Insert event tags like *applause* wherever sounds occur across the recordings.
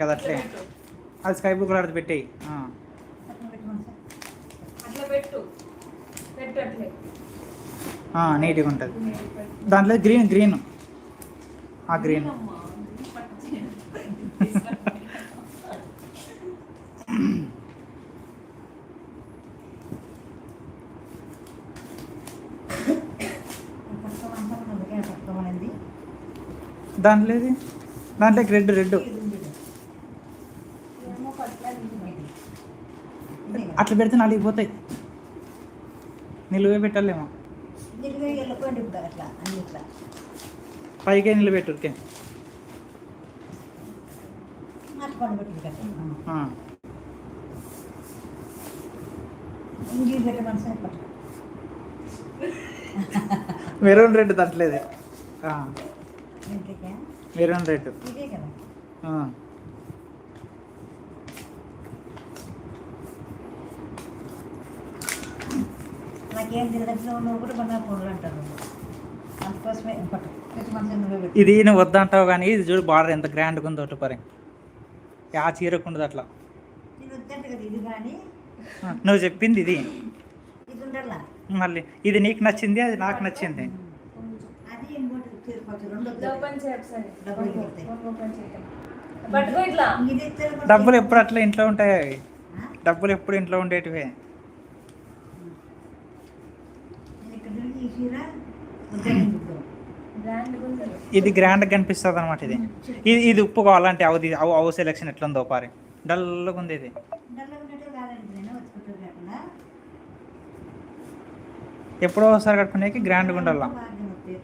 కదా అట్లే. అది స్కై బ్లూ కలర్ పెట్టేయి. ఆ. అట్లా పెట్టు. పెట్టు అట్లే. ఆ, నీట్గా ఉంటుంది. దాంట్లో గ్రీన్ గ్రీన్. ఆ గ్రీన్. దాంట్లో దాంట్లో రెడ్ రెడ్ ఏమో పట్ల అట్లా పెడితే నలిగిపోతాయి నిలువే పెట్టాలేమో. పైకే నిలబెట్టు ఊరికే మార్చుకోండి పెట్టి కదా. ఆ. ఇంగి పెట్టే మనసు పట్టు మెరూన్ రెడ్ ఇంటికే మెరూన్ రెడ్ ఇదే కదా ఆ. నాకేం తెలియదు నువ్వు కూడా మన అంటారు. అందుకోసమే ఇది నువ్వు వద్దంటావు కానీ ఇది చూడు బార్డర్ ఎంత గ్రాండ్గా ఉందో ఒకటి పరి. ఆ చీరకు ఉండదు అట్లా. నువ్వు చెప్పింది ఇది. మళ్ళీ ఇది నీకు నచ్చింది అది నాకు నచ్చింది. డబ్బులు ఎప్పుడు అట్లా ఇంట్లో ఉంటాయి? డబ్బులు ఎప్పుడు ఇంట్లో ఉండేటివే నేను ఇక్కడ తిరిగి ఈ చీర వద్దని చెప్పాను. బ్రాండ్ ఉంది ఇది గ్రాండ్గా కనిపిస్తుంది అనమాట ఇది ఇది. ఇది ఉప్పు కావాలంటే అవది అవు అవు సెలెక్షన్ ఎట్లుందో పారి. డల్గా ఉంది ఇది ఎప్పుడో ఒకసారి కట్టుకునేకి గ్రాండ్గా ఉండాల బాగా నొప్పి,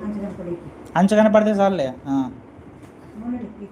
అంచనా పొడికి. అంచు కనపడితే చాలులే ఆ. నూనెకి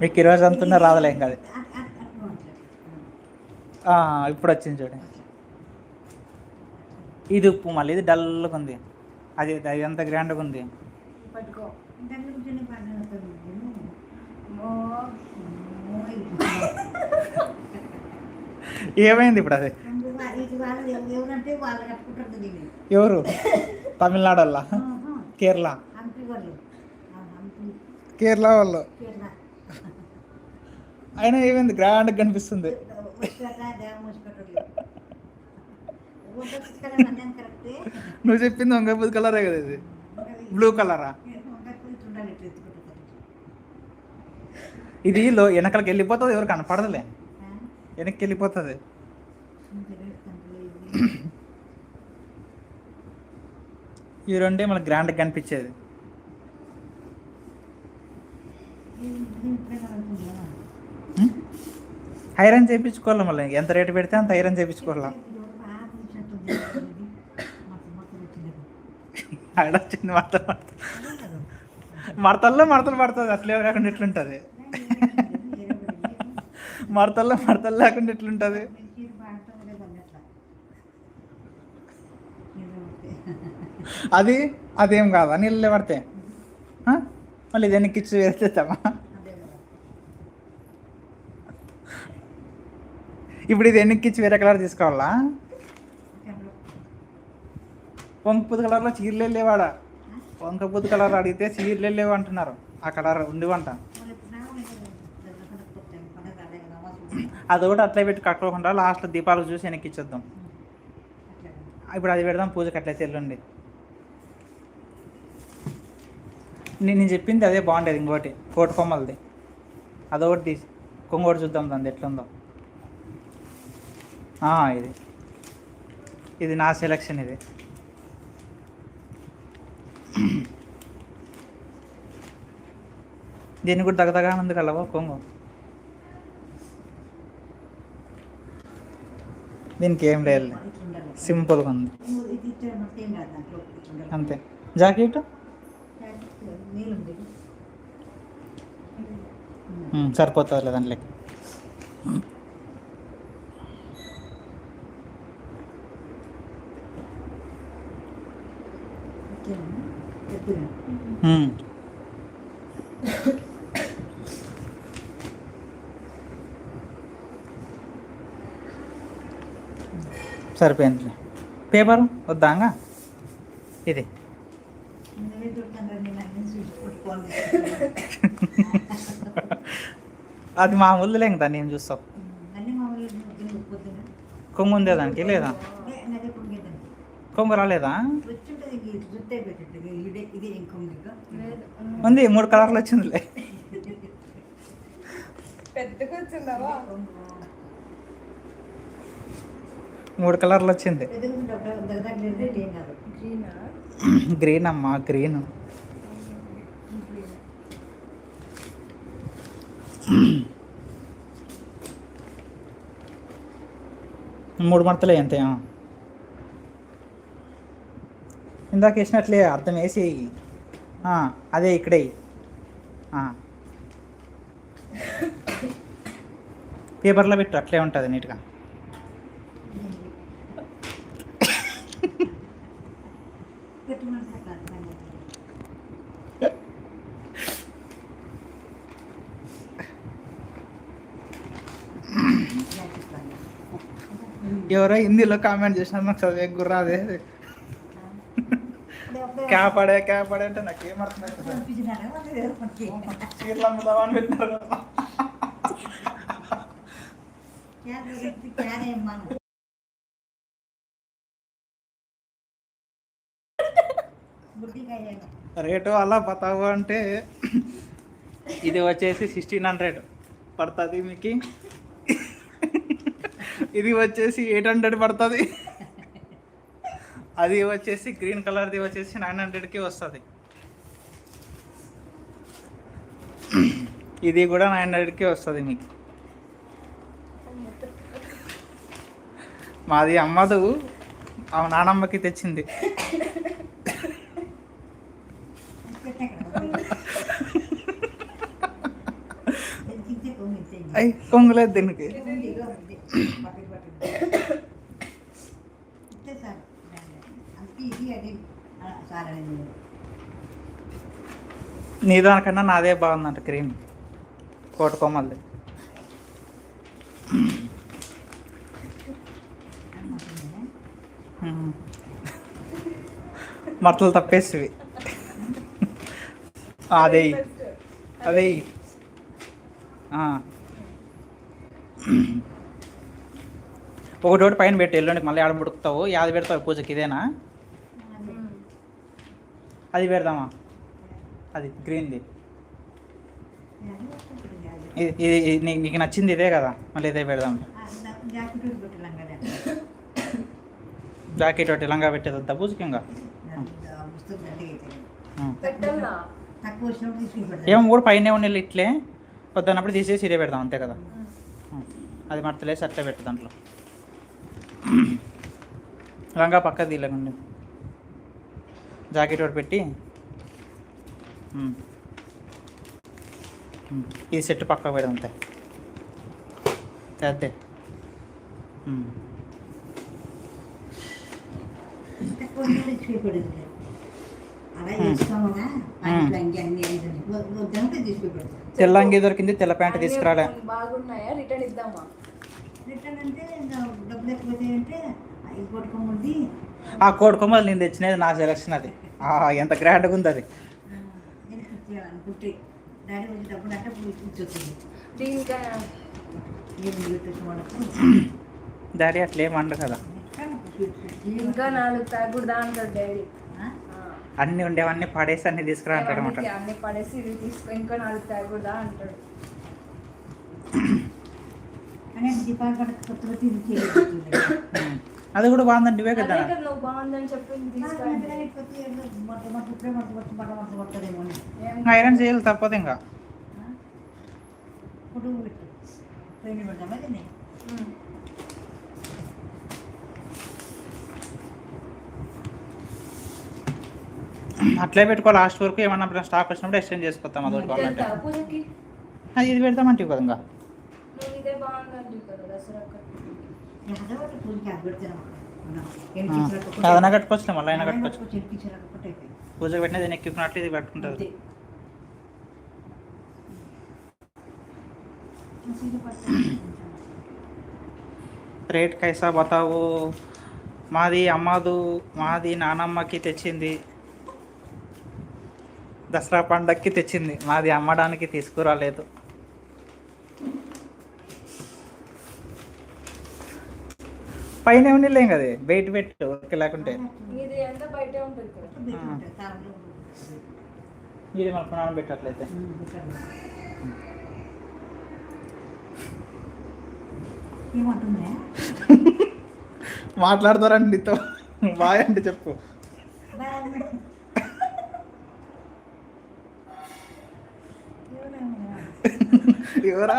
మీకు ఈరోజు అంతున్నా రాదులే. ఆ, ఇప్పుడు వచ్చింది చూడండి ఇది ఉప్పు మళ్ళీ ఇది డల్గా ఉంది. అది అది ఎంత గ్రాండ్గా ఉంది. ఏమైంది ఇప్పుడు అది? ఎవరు? తమిళనాడు ఆహా. కేరళ? కేరళ వాళ్ళు. అయినా ఏమైంది? గ్రాండ్గా కనిపిస్తుంది. నువ్వు చెప్పింది వంకాయ కలరే కదా ఇది. బ్లూ కలరా ఇది లో వెనకలకి వెళ్ళిపోతుంది ఎవరు కనపడదులే. వెనక్కి వెళ్ళిపోతుంది. ఈ రెండే మనకు గ్రాండ్గా కనిపించేది. ఐరన్ చేయించుకోవాలి మళ్ళీ? ఎంత రేటు పెడితే అంత ఐరన్ చేయించుకోవాలా? ఆడొచ్చింది మడత మడతల్లో మడతలు పడుతుంది. అట్లే కాకుండా ఎట్లుంటుంది? మడతల్లో మడతలు లేకుండా ఎట్లుంటుంది? అది అదేం కాదు? నీళ్ళే పడితే? మళ్ళీ ఇది వెనక్కిచ్చి వేసేస్తామా? ఇప్పుడు ఇది వెనక్కిచ్చి వేరే కలర్ తీసుకోవాలా? వంకపుద్దు కలర్లో చీరలు వెళ్ళేవాడ? వంకపుద్దు కలర్ అడిగితే చీరలు లేవు అంటున్నారు. ఆ కలర్ ఉండివంట అది కూడా అట్లే పెట్టి కట్టుకోకుండా లాస్ట్లో దీపాలు చూసి వెనక్కిచ్చేద్దాం ఇప్పుడు అది పెడదాం పూజకి అట్లయితే ఎల్లుండి. నేను చెప్పింది అదే బాగుండేది ఇంకోటి కోటి కొమ్మలది. అదొకటి తీసి కొంగోటి చూద్దాం దాన్ని ఎట్లుందో. ఇది. ఇది నా సెలెక్షన్ ఇది. దీన్ని కూడా దగ్గదగా ఉంది కలవా కొంగు. దీనికి ఏం లేదు. సింపుల్గా ఉంది. అంతే. జాకెట్? సరిపోతుంది దాంట్లోకి సరిపోయింది. పేపరు వద్దాంగా? ఇది. *laughs* అది మామూలులే ఇంకా నేను చూస్తావు. కొంగు ఉందే దానికి లేదా. కొంగు రాలేదా? ఉంది మూడు కలర్లు వచ్చిందిలే. మూడు కలర్లు వచ్చింది. గ్రీనా? అమ్మా గ్రీన్. మూడు మడతలే అంతే ఆ. ఇందాక వేసినట్లే అర్థం వేసి అదే ఇక్కడే పేపర్లో పెట్టు అట్లే ఉంటుంది నీట్గా. ఎవరో హిందీలో కామెంట్ చేసినారు నాకు చదివే గుర్రాదే కాపాడే కాపాడే అంటే నాకు రే రేటు అలా పతావు అంటే ఇది వచ్చేసి సిక్స్టీన్ హండ్రెడ్ పడుతుంది మీకు. ఇది వచ్చేసి ఎయిట్ హండ్రెడ్ పడుతుంది. అది వచ్చేసి గ్రీన్ కలర్ది వచ్చేసి నైన్ హండ్రెడ్కి వస్తుంది. ఇది కూడా నైన్ హండ్రెడ్కి వస్తుంది మీకు. మాది అమ్మదు ఆ నానమ్మకి తెచ్చింది. *laughs* అయ్యి కొంగులేదు దీనికి ఉంది, ఇదిగో ఉంది. పక్కకి పట్టుకో. ఇస్తే సార్ అందుకే ఇది అది ఆ, సార్ అనేది నీ దానికన్నా నాదే బాగుందంట క్రీమ్. కోటుకోమల్ది మట్టలు తప్పేసివి. అదే. అదే. ఒకటి ఒకటి పైన పెట్టి ఎల్లుండి మళ్ళీ ఆడ ముడుకుతావు యాది పెడతావు పూజకి ఇదేనా? అది పెడదామా? అది గ్రీన్ది. ఇది ఇది నీకు నచ్చింది ఇదే కదా? మళ్ళీ ఇదే పెడదాం. జాకెట్ ఒకటి లంగా పెట్టేది పూజకి ఇంకా ఏమో కూడా పైన ఉండే ఇట్లే. పొద్దున్నప్పుడు తీసేసి ఇదే పెడదాం అంతే కదా? అది మడతలేసి అట్లే పెట్టు దాంట్లో. లంగా పక్క తీయలేకండి జాకెట్ ఒకటి పెట్టి. ఈ సెట్ పక్క పెడదాం అంతే పెడతాం తెల్ల అంగి దొరికింది తెల్ల ప్యాంట్ తీసుకురాలే. బాగున్నాయా? రిటర్న్ ఇద్దామా? రిటర్న్ అంటే ఇంకా డబ్బులు ఎక్కువ అంటే ఆ కోడి కొమ్మలు నేను తెచ్చినది నా సెలక్షన్ అది. ఆ, ఎంత గ్రాండ్గా ఉంది అది డాడీ అట్లా ఏమండ కదా. ఇంకా నాలుగు తాగుడుదా అంటాడు డాడీ? అన్ని ఉండేవన్నీ పడేసి అన్ని తీసుకురా అంటాడు అనమాట అన్ని- పడేసి ఇవి తీసుకో ఇంకా నాలుగు తాగుడుదా అంటాడు. కానీ దీపావళి పండుగ కొత్త కొత్త ఇది చేయలేదు అది కూడా బాగుందని నువ్వే కదా. ఐరన్ చేయాలి తప్పదు ఇంకా. అట్లే పెట్టుకోవాలి లాస్ట్ వరకు ఏమన్నా స్టాక్ వచ్చినప్పుడు ఎక్స్చేంజ్ చేసుకొస్తాం అది కావాలంటే. అది ఇది పెడతామంటే కదా ఇంకా. అదైనా కట్టుకోవచ్చు మళ్ళీ అయినా కట్టుకోవచ్చు. పూజకు పెట్టినది దీన్ని ఎక్కినట్లు ఇది పట్టుకొని రేట్ కైసా బతావు? మాది అమ్మదు మాది నానమ్మకి తెచ్చింది. దసరా పండక్కి తెచ్చింది. మాది అమ్మడానికి తీసుకురాలేదు. పైన ఉండలేం కదా. బయట పెట్టు ఓకే లేకుంటే. ఇది మన పునాన్ని పెట్టట్లయితే. మాట్లాడతారండి నీతో. బాయ్ అంటే చెప్పు. ఎవరా?